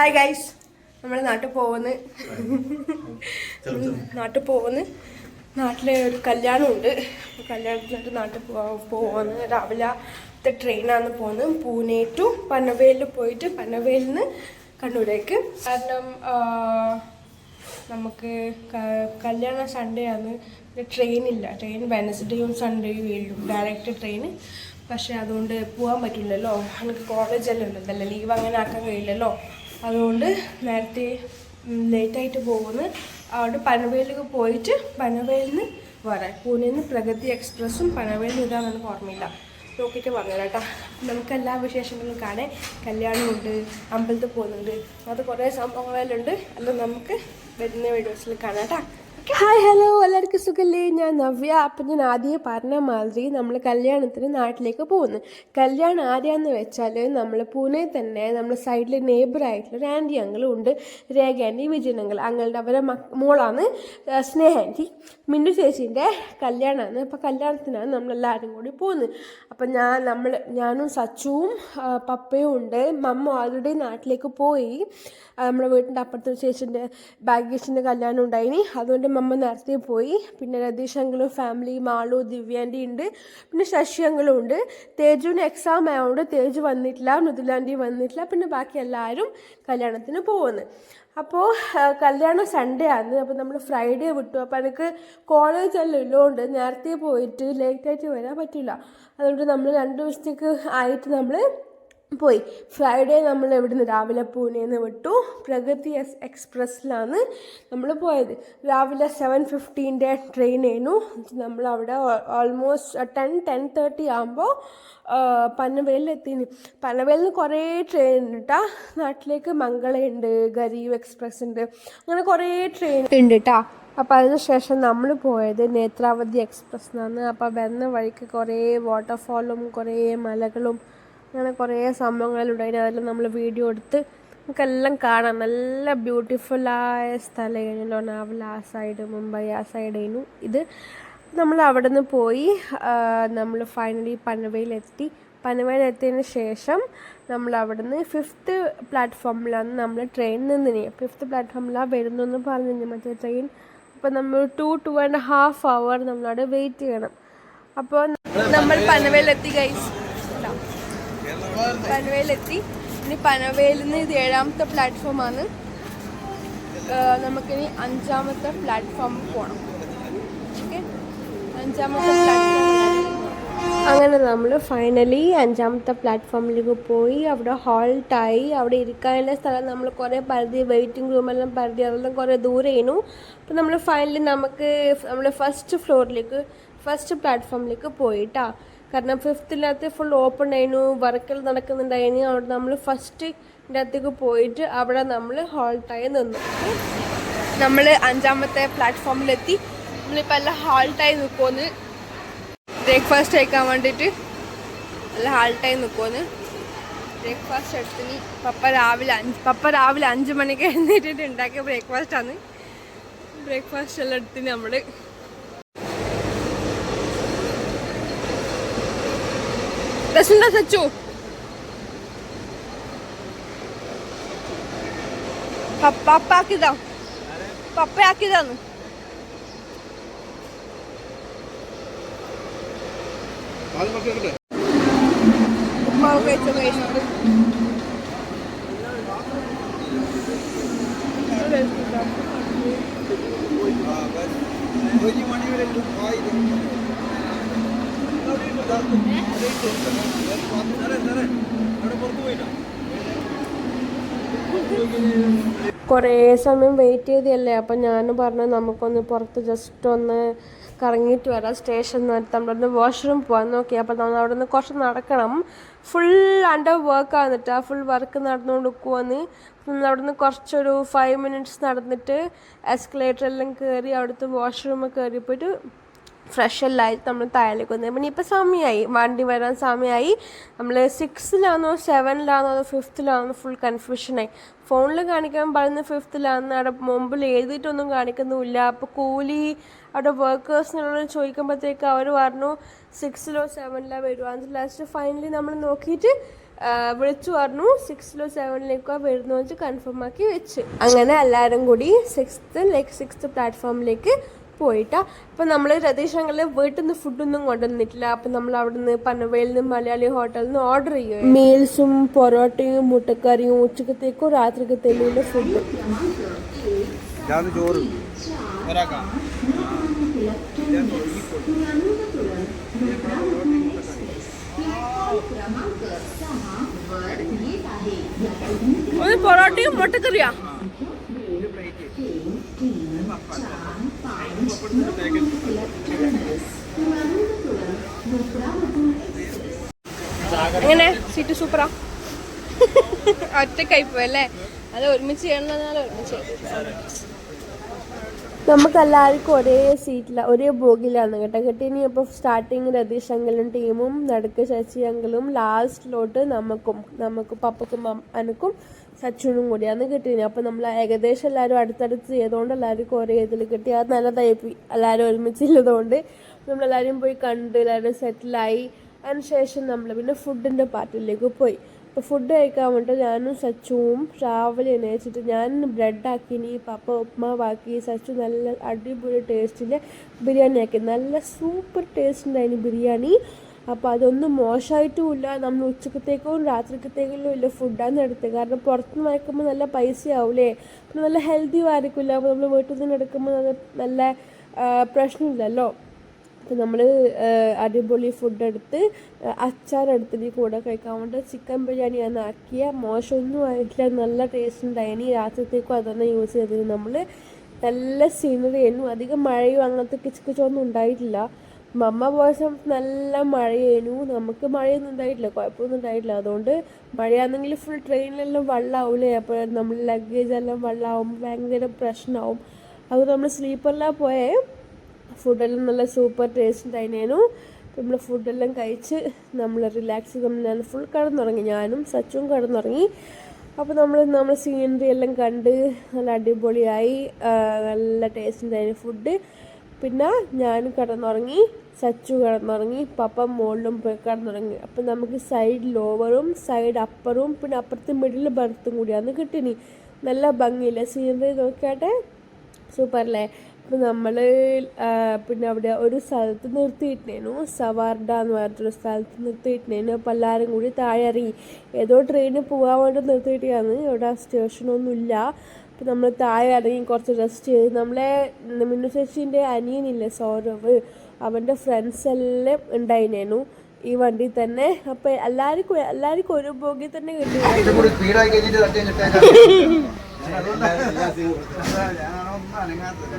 Hi guys നമ്മൾ നാട്ടിൽ പോകുന്നു. നാട്ടിൽ പോകുന്നു. നാട്ടിലെ ഒരു കല്യാണമുണ്ട്. ഉണ്ട് കല്യാണത്തിനായിട്ട് നാട്ടിൽ പോവാന്ന്. രാവിലത്തെ ട്രെയിനാണ് പോകുന്നത്. പൂനെ ടു പനവേലിൽ പോയിട്ട് പനവേലിൽ നിന്ന് കണ്ണൂരേക്ക്. കാരണം നമുക്ക് കല്യാണം സൺഡേ ആണ്. ട്രെയിൻ ഇല്ല. ട്രെയിൻ വെനസ്ഡേയും സൺഡേയും ഉള്ളൂ ഡയറക്റ്റ് ട്രെയിൻ പക്ഷേ അതുകൊണ്ട് പോകാൻ പറ്റില്ലല്ലോ. എനിക്ക് കോളേജെല്ലാം ഉണ്ടല്ലോ ലീവ് അങ്ങനെ ആക്കാൻ കഴിയില്ലല്ലോ. അതുകൊണ്ട് നേരത്തെ ലേറ്റായിട്ട് പോകുന്നു. അതുകൊണ്ട് പനവേലിലേക്ക് പോയിട്ട് പനവേലിൽ നിന്ന് വരാം. പൂനെയിൽ നിന്ന് പ്രഗതി എക്സ്പ്രസ്സും പനവേലിൽ നിന്ന് ഇതാണെന്ന് എനിക്ക് ഓർമ്മയില്ല. നോക്കിയിട്ട് പറഞ്ഞുതരാം കേട്ടോ. നമുക്ക് എല്ലാ വിശേഷങ്ങളും കാണാൻ കല്യാണമുണ്ട് അമ്പലത്തിൽ പോകുന്നുണ്ട്. അത് കുറേ സംഭവങ്ങളെല്ലാം ഉണ്ട്. അല്ല നമുക്ക് വരുന്ന വീഡിയോസിൽ കാണാം കേട്ടോ. ഹായ് ഹലോ എല്ലാവർക്കും സുഖല്ലേ? ഞാൻ നവ്യ. അപ്പം ഞാൻ ആദ്യം പറഞ്ഞ മാതിരി നമ്മൾ കല്യാണത്തിന് നാട്ടിലേക്ക് പോകുന്നു. കല്യാണം ആരെയാന്ന് വെച്ചാൽ നമ്മൾ പൂനെ തന്നെ നമ്മുടെ സൈഡിൽ നേബറായിട്ടുള്ള ഒരു ആന്റി അങ്കിളും ഉണ്ട്. രേഖ ആന്റി വിജയൻ അങ്കിൾ അങ്ങളുടെ അവരെ മോളാണ് സ്നേഹ ആന്റി മിന്നു ചേച്ചീന്റെ കല്യാണമാണ് അപ്പോൾ കല്യാണത്തിനാണ് നമ്മളെല്ലാവരും കൂടി പോകുന്നത് അപ്പം ഞാൻ നമ്മൾ ഞാനും സച്ചുവും പപ്പയും ഉണ്ട്. മമ്മ ഓൾറെഡി നാട്ടിലേക്ക് പോയി. നമ്മുടെ വീട്ടിന്റെ അപ്പുറത്തെ ചേച്ചിന്റെ ബാഗേജിന്റെ കല്യാണം ഉണ്ടായിനി. അതുകൊണ്ട് മമ്മ നേരത്തെ പോയി. പിന്നെ രതീഷ് അങ്കിളും ഫാമിലി മാളു ദിവ്യാന്റെ ഉണ്ട്. പിന്നെ ശശി അങ്കിളും ഉണ്ട്. തേജുവിന് എക്സാം ആയതുകൊണ്ട് തേജ് വന്നിട്ടില്ല മൃദുലാന്റെ വന്നിട്ടില്ല. പിന്നെ ബാക്കി എല്ലാവരും കല്യാണത്തിന് പോകുന്നു അപ്പോൾ കല്യാണം സൺഡേ ആണ് അപ്പോൾ നമ്മൾ ഫ്രൈഡേ വിട്ടു. അപ്പോൾ എനിക്ക് കോളേജ് ഉള്ളതുകൊണ്ട് നേരത്തെ പോയിട്ട് ലേറ്റായിട്ട് വരാൻ പറ്റില്ല. അതുകൊണ്ട് നമ്മൾ രണ്ട് ദിവസത്തേക്ക് ആയിട്ട് നമ്മൾ പോയി. ഫ്രൈഡേ നമ്മൾ ഇവിടുന്ന് രാവിലെ പൂനെന്ന് വിട്ടു. പ്രഗതി എസ് എക്സ്പ്രസ്സിലാണ് നമ്മൾ പോയത്. രാവിലെ സെവൻ ഫിഫ്റ്റീന്റെ ട്രെയിൻ ആയിരുന്നു നമ്മൾ അവിടെ ഓൾമോസ്റ്റ് ടെൻ ടെൻ തേർട്ടി ആകുമ്പോൾ പനവേലിലെത്തി പനവേലിൽ നിന്ന് കുറേ ട്രെയിൻ ഉണ്ട് നാട്ടിലേക്ക് മംഗളയുണ്ട് ഗരീബ് എക്സ്പ്രസ് ഉണ്ട്. അങ്ങനെ കുറേ ട്രെയിൻ ഉണ്ട് കേട്ടോ അപ്പോൾ അതിനുശേഷം നമ്മൾ പോയത് നേത്രാവതി എക്സ്പ്രസ് എന്നാണ് അപ്പോൾ വരുന്ന വഴിക്ക് കുറേ വാട്ടർഫാളും കുറേ മലകളും അങ്ങനെ കുറേ സംഭവങ്ങളിലൂടെ അതെല്ലാം നമ്മൾ വീഡിയോ എടുത്ത് നമുക്കെല്ലാം കാണാം. നല്ല ബ്യൂട്ടിഫുള്ളായ സ്ഥലമായിരുന്നു ലോനാവല ആ സൈഡ് മുംബൈ ആ സൈഡായിരുന്നു ഇത്. നമ്മൾ അവിടെ നിന്ന് പോയി നമ്മൾ ഫൈനലി പനവയിലെത്തി. പനവയിലെത്തിയതിന് ശേഷം നമ്മൾ അവിടെ നിന്ന് ഫിഫ്ത്ത് പ്ലാറ്റ്ഫോമിലാണ് നമ്മൾ ട്രെയിൻ നിന്നിനി. ഫിഫ്ത്ത് പ്ലാറ്റ്ഫോമിലാണ് വരുന്നു എന്ന് പറഞ്ഞു മറ്റേ ട്രെയിൻ അപ്പോൾ നമ്മൾ ടു ടു ആൻഡ് ഹാഫ് അവർ നമ്മളവിടെ വെയിറ്റ് ചെയ്യണം. അപ്പോൾ നമ്മൾ പനവയിലെത്തി ഗൈസ് പനവേലെത്തി. ഇനി പനവേലിൽ നിന്ന് ഇത് ഏഴാമത്തെ പ്ലാറ്റ്ഫോമാണ്. നമുക്കിനി അഞ്ചാമത്തെ പ്ലാറ്റ്ഫോമിൽ പോകണം ഓക്കെ? അഞ്ചാമത്തെ അങ്ങനെ നമ്മൾ ഫൈനലി അഞ്ചാമത്തെ പ്ലാറ്റ്ഫോമിലേക്ക് പോയി. അവിടെ ഹോൾട്ടായി അവിടെ ഇരിക്കാനുള്ള സ്ഥലം നമ്മൾ കുറേ പരിധി വെയിറ്റിംഗ് റൂമെല്ലാം പരിധി അതെല്ലാം കുറേ ദൂരെയായിരുന്നു അപ്പോൾ നമ്മൾ ഫൈനലി നമുക്ക് നമ്മൾ ഫസ്റ്റ് ഫ്ലോറിലേക്ക് ഫസ്റ്റ് പ്ലാറ്റ്ഫോമിലേക്ക് പോയിട്ടാ. കാരണം ഫിഫ്ത്തിനകത്ത് ഫുൾ ഓപ്പൺ ആയിരുന്നു. വർക്കൽ നടക്കുന്നുണ്ടായിരുന്നു. അവിടെ നമ്മൾ ഫസ്റ്റ് അകത്തേക്ക് പോയിട്ട് അവിടെ നമ്മൾ ഹോൾട്ടായി നിന്നു. നമ്മൾ അഞ്ചാമത്തെ പ്ലാറ്റ്ഫോമിലെത്തി നമ്മളിപ്പോൾ എല്ലാം ഹാൾട്ടായി നിൽക്കുമെന്ന് ബ്രേക്ക്ഫാസ്റ്റ് കഴിക്കാൻ വേണ്ടിയിട്ട് നല്ല ഹാൾട്ടായി നിൽക്കുമെന്ന് ബ്രേക്ക്ഫാസ്റ്റ് എടുത്തിന്. പപ്പ രാവിലെ അഞ്ച് പപ്പ രാവിലെ അഞ്ച് മണിക്ക് എഴുന്നേറ്റിട്ട് ഉണ്ടാക്കിയ ബ്രേക്ക്ഫാസ്റ്റാണ് ബ്രേക്ക്ഫാസ്റ്റ് എല്ലാം എടുത്തിന് നമ്മൾ രസുണ്ട സച്ചു പപ്പ ആക്കിയതാ പപ്പ ആക്കിയതാന്ന് ഉപ്പാവ് കഴിച്ചോ കഴിച്ചു ഒരു മണി വരെ കുറേ സമയം വെയിറ്റ് ചെയ്തല്ലേ അപ്പം ഞാൻ പറഞ്ഞു നമുക്കൊന്ന് പുറത്ത് ജസ്റ്റ് ഒന്ന് കറങ്ങിയിട്ട് വരാം. സ്റ്റേഷൻ നമ്മളൊന്ന് വാഷ്റൂം പോകാൻ നോക്കി. അപ്പം നമ്മൾ അവിടെ നിന്ന് കുറച്ച് നടക്കണം. ഫുൾ അണ്ടർ വർക്ക് ആന്നിട്ടാ ഫുൾ വർക്ക് നടന്നുകൊണ്ട് നമ്മൾ അവിടെ നിന്ന് കുറച്ചൊരു ഫൈവ് മിനിറ്റ്സ് നടന്നിട്ട് എസ്കലേറ്റർ എല്ലാം കയറി അവിടുത്തെ വാഷ്റൂമിൽ കയറി പോയിട്ട് ഫ്രഷ് എല്ലായിട്ട് നമ്മൾ താഴേക്ക് വന്നത് പിന്നെ ഇപ്പം സമയമായി. വണ്ടി വരാൻ സമയമായി. നമ്മൾ സിക്സിലാണോ സെവനിലാണോ അതോ ഫിഫ്ത്തിലാണോ ഫുൾ കൺഫ്യൂഷനായി ഫോണിൽ കാണിക്കാൻ പറയുന്നത് ഫിഫ്ത്തിലാണെന്ന് അവിടെ മുമ്പിൽ എഴുതിയിട്ടൊന്നും കാണിക്കുന്നുമില്ല. അപ്പോൾ കൂലി അവിടെ വർക്കേഴ്സിനോട് ചോദിക്കുമ്പോഴത്തേക്ക് അവർ പറഞ്ഞു സിക്സിലോ സെവനിലോ വരുവാന്ന് ലാസ്റ്റ് ഫൈനലി നമ്മൾ നോക്കിയിട്ട് വിളിച്ചു പറഞ്ഞു സിക്സിലോ സെവനിലേക്കോ വരുന്നു വെച്ച് കൺഫേം ആക്കി വെച്ച്. അങ്ങനെ എല്ലാവരും കൂടി സിക്സ്ത്ത് ലൈക്ക് സിക്സ്ത്ത് പ്ലാറ്റ്ഫോമിലേക്ക് പോയിട്ടാ അപ്പം നമ്മൾ രതീഷങ്ങളിൽ വീട്ടിൽ നിന്ന് ഫുഡൊന്നും കൊണ്ടുവന്നിട്ടില്ല. അപ്പം നമ്മൾ അവിടെ നിന്ന് പനവയിൽ നിന്ന് മലയാളി ഹോട്ടലിൽ നിന്ന് ഓർഡർ ചെയ്യും മീൽസും പൊറോട്ടയും മുട്ടക്കറിയും ഉച്ചക്കത്തേക്കും രാത്രിക്കത്തേക്കും ഫുഡ് ചോറ് ഒരു പൊറോട്ടയും മുട്ടക്കറിയാ? എങ്ങനെ? സീറ്റ് സൂപ്പറാ ഒറ്റക്കായി പോയല്ലേ അത് ഒരുമിച്ച് ചെയ്യണമെന്നാൽ ഒരുമിച്ച് നമുക്ക് എല്ലാവർക്കും ഒരേ സീറ്റില ഒരേ ബോഗിലാണ് കേട്ടോ. കേട്ടോ ഇനി ഇപ്പോൾ സ്റ്റാർട്ടിങ് രതീഷ് അങ്കലും ടീമും നടുക്ക് ശശി അങ്കലും ലാസ്റ്റിലോട്ട് നമുക്കും നമുക്ക് പപ്പക്കും അനക്കും സച്ചുനും കൂടിയാണ് കിട്ടിയത്. അപ്പം നമ്മൾ ഏകദേശം എല്ലാവരും അടുത്തടുത്ത് ചെയ്തുകൊണ്ട് എല്ലാവർക്കും ഒരേ ഇതിൽ കിട്ടി. അത് നല്ല തയ്പ്പി എല്ലാവരും ഒരുമിച്ചില്ലതുകൊണ്ട് നമ്മളെല്ലാവരും പോയി കണ്ട് എല്ലാവരും സെറ്റിലായി. അതിനുശേഷം നമ്മൾ പിന്നെ ഫുഡിന്റെ പാർട്ടിലേക്ക് പോയി. അപ്പോൾ ഫുഡ് കഴിക്കാൻ വേണ്ടി ഞാനും സച്ചുവും രാവിലെ എണീച്ചിട്ട് ഞാൻ ബ്രെഡാക്കിനി പപ്പ ഉപ്മാവാക്കി. സച്ചു നല്ല അടിപൊളി ടേസ്റ്റിൽ ബിരിയാണി ആക്കി നല്ല സൂപ്പർ ടേസ്റ്റ് ഉണ്ടായിരുന്നു ബിരിയാണി. അപ്പോൾ അതൊന്നും മോശമായിട്ടുമില്ല നമ്മൾ ഉച്ചക്കത്തേക്കും രാത്രിക്കത്തേക്കും ഇല്ല ഫുഡാണ് എടുത്തത് കാരണം പുറത്തുനിന്ന് വാങ്ങിക്കുമ്പോൾ നല്ല പൈസ ആവൂലേ പിന്നെ നല്ല ഹെൽത്തി ആയിരിക്കില്ല അപ്പോൾ നമ്മൾ വീട്ടിൽ നിന്ന് എടുക്കുമ്പോൾ നല്ല നല്ല പ്രശ്നമില്ലല്ലോ? അപ്പോൾ നമ്മൾ അടിപൊളി ഫുഡ് എടുത്ത് അച്ചാർ എടുത്തിട്ട് കൂടെ കഴിക്കാൻ വേണ്ടി. ചിക്കൻ ബിരിയാണി ബിരിയാണിയാണ് ആക്കിയ. മോശമൊന്നും ആയിട്ടില്ല. നല്ല ടേസ്റ്റ് ഉണ്ടായിനി രാത്രിത്തേക്കും അതന്നെ യൂസ് ചെയ്തത് നമ്മൾ നല്ല സീനറി ആയിരുന്നു. അധികം മഴയോ അങ്ങനത്തെ കിച്ച് കിച്ചൊന്നും ഉണ്ടായിട്ടില്ല. മമ്മ പോയ സമയത്ത് നല്ല മഴയായിരുന്നു നമുക്ക് മഴയൊന്നും ഉണ്ടായിട്ടില്ല. കുഴപ്പമൊന്നും ഉണ്ടായിട്ടില്ല. അതുകൊണ്ട് മഴയാണെങ്കിൽ ഫുൾ ട്രെയിനിലെല്ലാം വെള്ളമാവില്ലേ അപ്പോൾ നമ്മൾ ലഗേജ് എല്ലാം വെള്ളമാവും ഭയങ്കര പ്രശ്നമാവും അത് നമ്മൾ സ്ലീപ്പറിലാണ് പോയേ. ഫുഡെല്ലാം നല്ല സൂപ്പർ ടേസ്റ്റ് ഉണ്ടായിരുന്നു നമ്മൾ ഫുഡെല്ലാം കഴിച്ച് നമ്മൾ റിലാക്സ് ചെയ്ത് ഞാൻ ഫുൾ കിടന്നുറങ്ങി. ഞാനും സച്ചും കിടന്നുറങ്ങി. അപ്പോൾ നമ്മൾ നമ്മൾ സീനറി എല്ലാം കണ്ട് നല്ല അടിപൊളിയായി. നല്ല ടേസ്റ്റ് ഉണ്ടായിരുന്നു ഫുഡ്. പിന്നെ ഞാൻ കിടന്നുറങ്ങി സച്ചു കിടന്നുറങ്ങി പപ്പ മുകളിലും പോയി കിടന്നുറങ്ങി. അപ്പം നമുക്ക് സൈഡ് ലോവറും സൈഡ് അപ്പറും പിന്നെ അപ്പുറത്ത് മിഡിൽ ബർത്തും കൂടിയാണ് കിട്ടിനി നല്ല ഭംഗിയില്ല? സീനറി നോക്കിയാട്ടെ? സൂപ്പറല്ലേ? അപ്പം നമ്മൾ പിന്നെ അവിടെ ഒരു സ്ഥലത്ത് നിർത്തിയിട്ടേനു സവാർഡ എന്ന് പറഞ്ഞിട്ടൊരു സ്ഥലത്ത് നിർത്തിയിട്ടേനു അപ്പം എല്ലാവരും കൂടി താഴെ ഇറങ്ങി ഏതോ ട്രെയിനിൽ പോകാൻ വേണ്ടി നിർത്തിയിട്ടാണ് ഇവിടെ സ്റ്റേഷനൊന്നും ഇല്ല നമ്മൾ താഴെ ഇറങ്ങി കുറച്ച് റെസ്റ്റ് ചെയ്ത് നമ്മളെ മിന്നു ചേച്ചീന്റെ അനിയനില്ലേ സൗരവ് അവന്റെ ഫ്രണ്ട്സ് എല്ലാം ഉണ്ടായിരുന്നു ഈ വണ്ടി തന്നെ. അപ്പം എല്ലാവർക്കും എല്ലാവർക്കും ഒരു ബോഗി തന്നെ കിട്ടി. കുറച്ചും കൂടി സ്പീഡായി കഴിഞ്ഞിട്ട് തട്ടിയും കിട്ടേക്കാം ഞാനൊന്നും അനങ്ങാത്തത്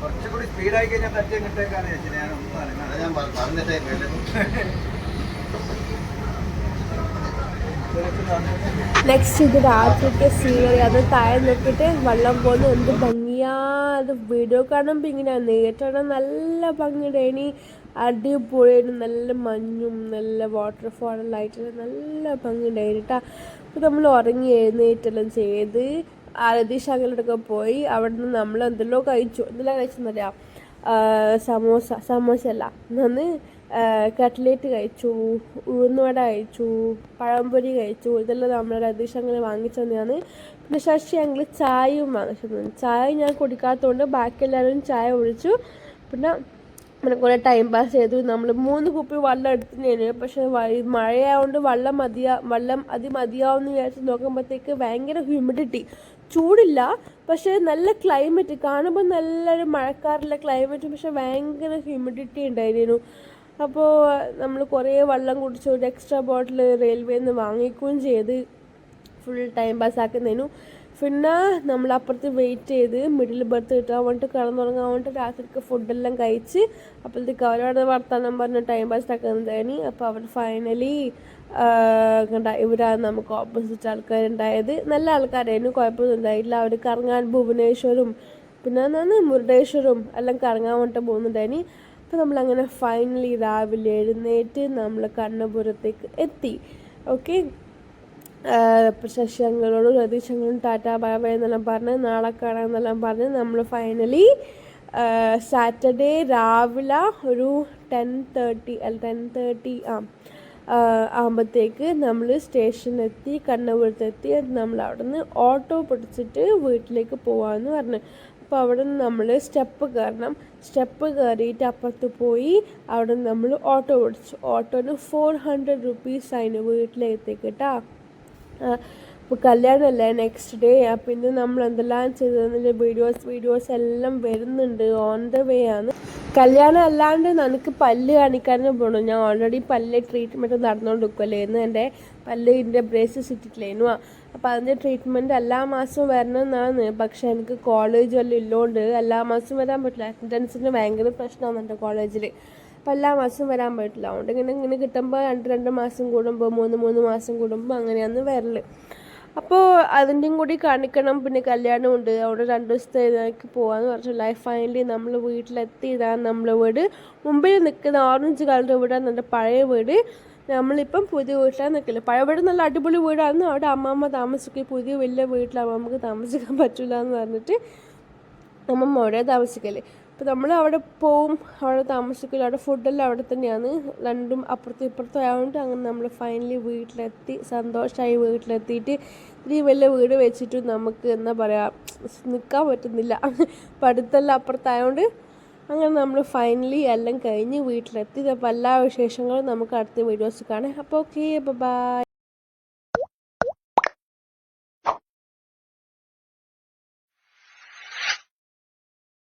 കുറച്ചും കൂടി സ്പീഡായി കഴിഞ്ഞാൽ തട്ടിയും കിട്ടേക്കാന്ന് വെച്ചാൽ ഞാനൊന്നും അനങ്ങാതെ ഞാൻ പറഞ്ഞിട്ടേ നെക്സ്റ്റ് ഇത് രാത്രിത്തെ സീനറി അത് താഴെ നോക്കിയിട്ട് വെള്ളം പോകുന്നു എന്ത് ഭംഗിയാ. അത് വീഡിയോ കാണുമ്പോൾ ഇങ്ങനെയാണ് നേരിട്ടാണ് നല്ല ഭംഗിയുടെ ഇനി അടിപൊളിയായിട്ട് നല്ല മഞ്ഞും നല്ല വാട്ടർഫാളെല്ലാം ആയിട്ട് നല്ല ഭംഗിയുടെ കേട്ടോ അപ്പോൾ നമ്മൾ ഉറങ്ങി എഴുന്നേറ്റെല്ലാം ചെയ്ത് ആരതീഷ് അങ്ങോട്ടൊക്കെ പോയി. അവിടെ നിന്ന് നമ്മൾ എന്തെല്ലോ കഴിച്ചു. എന്തെല്ലാം കഴിച്ചെന്നറിയാം? സമോസ സമോസ അല്ല അന്ന് കട്ട്ലേറ്റ് കഴിച്ചു ഉഴുന്നുവട കഴിച്ചു പഴംപൊരി കഴിച്ചു ഇതെല്ലാം നമ്മൾ രതീഷ് അങ്ങനെ വാങ്ങിച്ചു തന്നെയാണ്. പിന്നെ ശശി ഞങ്ങൾ ചായയും വാങ്ങിച്ചു. തന്നു ചായ ഞാൻ കുടിക്കാത്തതുകൊണ്ട് ബാക്കി എല്ലാവരും ചായ ഒഴിച്ചു പിന്നെ അങ്ങനെ കുറേ ടൈം പാസ് ചെയ്തു. നമ്മൾ മൂന്ന് കുപ്പി വെള്ളം എടുത്തിട്ടുണ്ടായിരുന്നു പക്ഷെ മഴയായതുകൊണ്ട് വെള്ളം മതിയാ വെള്ളം അത് മതിയാവുമെന്ന് വിചാരിച്ച് നോക്കുമ്പോഴത്തേക്ക് ഭയങ്കര ഹ്യൂമിഡിറ്റി ചൂടില്ല പക്ഷേ നല്ല ക്ലൈമറ്റ് കാണുമ്പോൾ നല്ലൊരു മഴക്കാറുള്ള ക്ലൈമറ്റ് പക്ഷെ ഭയങ്കര ഹ്യൂമിഡിറ്റി ഉണ്ടായിരുന്നു. അപ്പോൾ നമ്മൾ കുറേ വെള്ളം കുടിച്ചു ഒരു എക്സ്ട്രാ ബോട്ടിൽ റെയിൽവേയിൽ നിന്ന് വാങ്ങിക്കുകയും ചെയ്ത് ഫുൾ ടൈം പാസ് ആക്കുന്നതിനു. പിന്നെ നമ്മൾ അപ്പുറത്ത് വെയിറ്റ് ചെയ്ത് മിഡിൽ ബർത്ത് കിട്ടാൻ വേണ്ടിയിട്ട് കിടന്നുറങ്ങാൻ വേണ്ടിട്ട് രാത്രിക്ക് ഫുഡെല്ലാം കഴിച്ച് അപ്പോഴത്തേക്ക് അവരവിടെ വർത്തമാനം പറഞ്ഞ് ടൈം പാസ് ആക്കുന്നതായിരുന്നു അപ്പോൾ അവർ ഫൈനലി ഇവരാണ് നമുക്ക് ഓപ്പോസിറ്റ് ആൾക്കാരുണ്ടായത്. നല്ല ആൾക്കാരായിരുന്നു. കുഴപ്പമൊന്നും ഉണ്ടായില്ല. അവർ കറങ്ങാൻ ഭുവനേശ്വരും പിന്നെ എന്താണ് മുരുടേശ്വരും എല്ലാം കറങ്ങാൻ വേണ്ടിട്ട് പോകുന്നുണ്ടായിനി. അപ്പോൾ നമ്മളങ്ങനെ ഫൈനലി രാവിലെ എഴുന്നേറ്റ് നമ്മൾ കണ്ണപുരത്തേക്ക് എത്തി. ഓക്കെ ശശങ്ങളോടും രതീശങ്ങളോടും ടാറ്റ ബൈ ബൈ എന്നെല്ലാം പറഞ്ഞ് നാളെ കാണാമെന്നെല്ലാം പറഞ്ഞ് നമ്മൾ ഫൈനലി സാറ്റർഡേ രാവിലെ ഒരു ടെൻ തേർട്ടി അല്ല ടെൻ തേർട്ടി ആ ആകുമ്പോഴത്തേക്ക് നമ്മൾ സ്റ്റേഷനിലെത്തി കണ്ണപുരത്തെത്തി നമ്മൾ അവിടെ നിന്ന് ഓട്ടോ പിടിച്ചിട്ട് വീട്ടിലേക്ക് പോകാമെന്ന് പറഞ്ഞു. അപ്പോൾ അവിടെ നിന്ന് നമ്മൾ സ്റ്റെപ്പ് കയറണം സ്റ്റെപ്പ് കയറിയിട്ട് അപ്പുറത്ത് പോയി അവിടെ നിന്ന് നമ്മൾ ഓട്ടോ ഓടിച്ചു. ഓട്ടോന് ഫോർ ഹൺഡ്രഡ് റുപ്പീസ് അതിന് വീട്ടിലെത്തിക്ക് ഇപ്പോൾ കല്യാണമല്ലേ നെക്സ്റ്റ് ഡേ പിന്നെ നമ്മൾ എന്തെല്ലാം ചെയ്തതിന്റെ വീഡിയോസ് വീഡിയോസ് എല്ലാം വരുന്നുണ്ട് ഓൺ ദ വേ ആണ്. കല്യാണം അല്ലാണ്ട് നമുക്ക് പല്ല് കാണിക്കാനും പോകണം ഞാൻ ഓൾറെഡി പല്ല് ട്രീറ്റ്മെന്റ് നടന്നുകൊണ്ടിരിക്കുമല്ലേന്ന് എന്റെ പല്ലിന്റെ ബ്രേസസ് ഇട്ടിട്ടില്ലേനു അപ്പോൾ അതിന്റെ ട്രീറ്റ്മെന്റ് എല്ലാ മാസവും വരണമെന്നാണ്. പക്ഷേ എനിക്ക് കോളേജ് വല്ലതും ഇല്ലോണ്ട്. എല്ലാ മാസവും വരാൻ പറ്റില്ല. അറ്റൻഡൻസിന് ഭയങ്കര പ്രശ്നമാണ് എന്റെ കോളേജിൽ അപ്പോൾ എല്ലാ മാസവും വരാൻ പറ്റില്ല. അതുകൊണ്ട് ഇങ്ങനെ ഇങ്ങനെ കിട്ടുമ്പോൾ രണ്ട് രണ്ട് മാസം കൂടുമ്പോൾ മൂന്ന് മൂന്ന് മാസം കൂടുമ്പോൾ അങ്ങനെയാണ് വരൽ. അപ്പോൾ അതിന്റെയും കൂടി കാണിക്കണം. പിന്നെ കല്യാണമുണ്ട് അവിടെ രണ്ട് ദിവസത്തെ ഇതിലേക്ക് പോകാമെന്ന് പറഞ്ഞു ലൈഫ് ഫൈനലി നമ്മൾ വീട്ടിലെത്തി. ഇതാണ് നമ്മളെ വീട്. മുമ്പിൽ നിൽക്കുന്ന ഓറഞ്ച് കളർ വീടാണ് നല്ല പഴയ വീട്. നമ്മളിപ്പം പുതിയ വീട്ടിലാണ് നിൽക്കില്ല പഴയ വീട് നല്ല അടിപൊളി വീടാണ്. അവിടെ അമ്മമ്മ താമസിക്കും. പുതിയ വലിയ വീട്ടിൽ അമ്മമ്മക്ക് താമസിക്കാൻ പറ്റില്ല എന്ന് പറഞ്ഞിട്ട് അമ്മമ്മ അവിടെ താമസിക്കൽ. അപ്പോൾ നമ്മൾ അവിടെ പോവും അവിടെ താമസിക്കില്ല അവിടെ ഫുഡെല്ലാം അവിടെ തന്നെയാണ്. രണ്ടും അപ്പുറത്തും ഇപ്പുറത്തും ആയതുകൊണ്ട് അങ്ങനെ നമ്മൾ ഫൈനലി വീട്ടിലെത്തി സന്തോഷമായി വീട്ടിലെത്തിയിട്ട് ഇത്തിരി വലിയ വീട് വെച്ചിട്ട് നമുക്ക് എന്താ പറയുക നിൽക്കാൻ പറ്റുന്നില്ല. പഠിത്തെല്ലാം അപ്പുറത്തായതുകൊണ്ട് അങ്ങനെ നമ്മൾ ഫൈനലി എല്ലാം കഴിഞ്ഞ് വീട്ടിലെത്തി. അപ്പോൾ എല്ലാ വിശേഷങ്ങളും നമുക്ക് അടുത്ത വീഡിയോസ് കാണാം. അപ്പോൾ ഓക്കെ ബൈ